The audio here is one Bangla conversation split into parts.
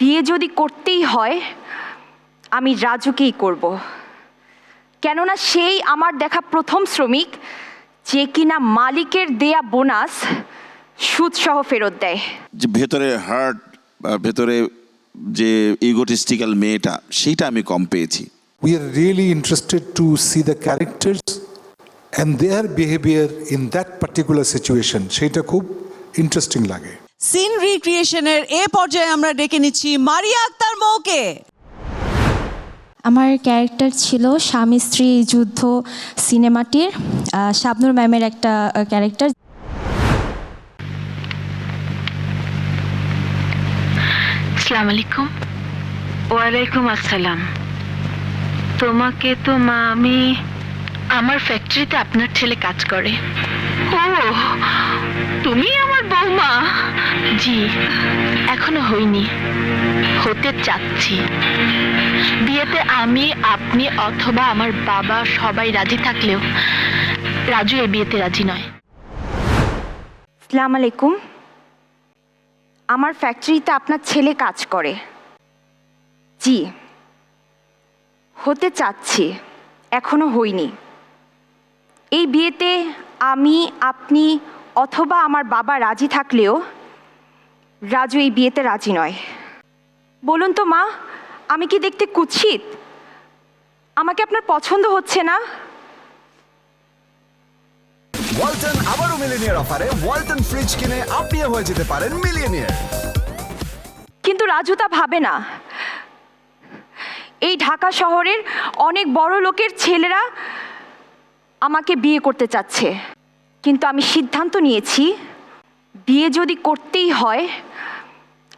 বিয়ে যদি করতেই হয় আমি রাজুকেই করব। কেননা সেই আমার দেখা প্রথম শ্রমিক যে কিনা মালিকের দেয়া বোনাস সুদসহ ফেরত দেয়। যে ভেতরে হার্ট বা ভেতরে যে ইগোটিস্টিক্যাল মেয়েটা সেইটা আমি কম পেয়েছি। We are really interested to see the characters and their behaviour in that particular situation সেটা খুব ইন্টারেস্টিং লাগে। সিন রিক্রিয়েশনের এ পর্যায়ে আমরা ডেকে নিচ্ছি মারিয়া আক্তার মৌকে। আমার ক্যারেক্টার ছিল স্বামী স্ত্রী যুদ্ধ সিনেমাটির শাবনুর ম্যামের একটা ক্যারেক্টার। আসসালামু আলাইকুম। ওয়ালাইকুম আসসালাম। তোমাকে তো মা আমি আমার ফ্যাক্টরিতে আপনার ছেলে কাজ করে। তুমি আমার বৌমা। জি, এখনও হইনি। হতে চাচ্ছি। বিয়েতে আমি, আপনি অথবা আমার বাবা সবাই রাজি থাকলেও রাজু এই বিয়েতে রাজি নয়। সালাম আলাইকুম। আমার ফ্যাক্টরিতে আপনার ছেলে কাজ করে। জি, হতে চাচ্ছি। এখনও হইনি। এই বিয়েতে আমি আপনি অথবা আমার বাবা রাজি থাকলেও রাজু এই বিয়েতে রাজি নয়। বলুন তো মা আমি কি দেখতে কুৎসিত? আমাকে আপনার পছন্দ হচ্ছে না? ওয়ালটন আবারও মিলিনিয়ার অফারে ওয়ালটন ফ্রিজ কিনে আপনিও হয়ে যেতে পারেন মিলিয়নিয়ার। কিন্তু রাজু তা ভাবে না। এই ঢাকা শহরের অনেক বড় লোকের ছেলেরা আমাকে বিয়ে করতে চাচ্ছে। কিন্তু আমি সিদ্ধান্ত নিয়েছি, বিয়ে যদি করতেই হয়,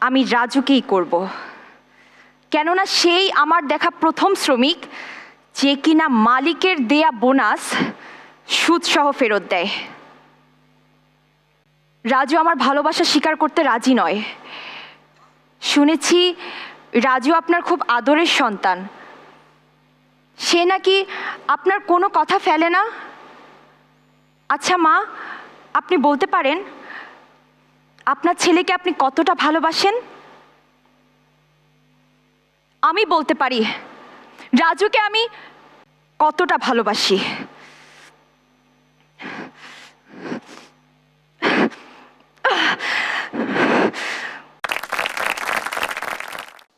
আমি রাজুকেই করব। কেননা সেই আমার দেখা প্রথম শ্রমিক, যে কিনা মালিকের দেয়া বোনাস সুদসহ ফেরত দেয়। রাজু আমার ভালোবাসা স্বীকার করতে রাজি নয়। শুনেছি রাজু আপনার খুব আদরের সন্তান। সে নাকি আপনার কোনো কথা ফেলে না? আচ্ছা মা, আপনি বলতে পারেন, আপনার ছেলেকে আপনি কতটা ভালোবাসেন? আমি বলতে পারি, রাজুকে আমি কতটা ভালোবাসি।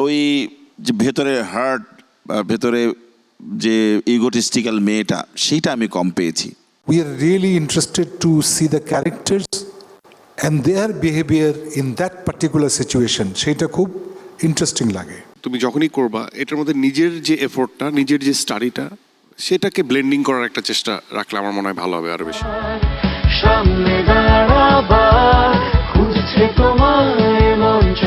ওই যে ভেতরে হার্ট, বা ভেতরে যে ইগোটিস্টিক্যাল মেয়েটা সেইটা আমি কম পেয়েছি। We are really interested to see the characters and their behavior in that particular situation. সেটা খুব ইন্টারেস্টিং লাগে। তুমি যখনই করবা এটার মধ্যে নিজের যে এফোর্টটা নিজের যে স্টাডিটা সেটাকে ব্লেন্ডিং করার একটা চেষ্টা রাখলে আমার মনে হয় ভালো হবে আরও বেশি। সামনে দাঁড়াবার খুঁজছে তোমায় মঞ্চ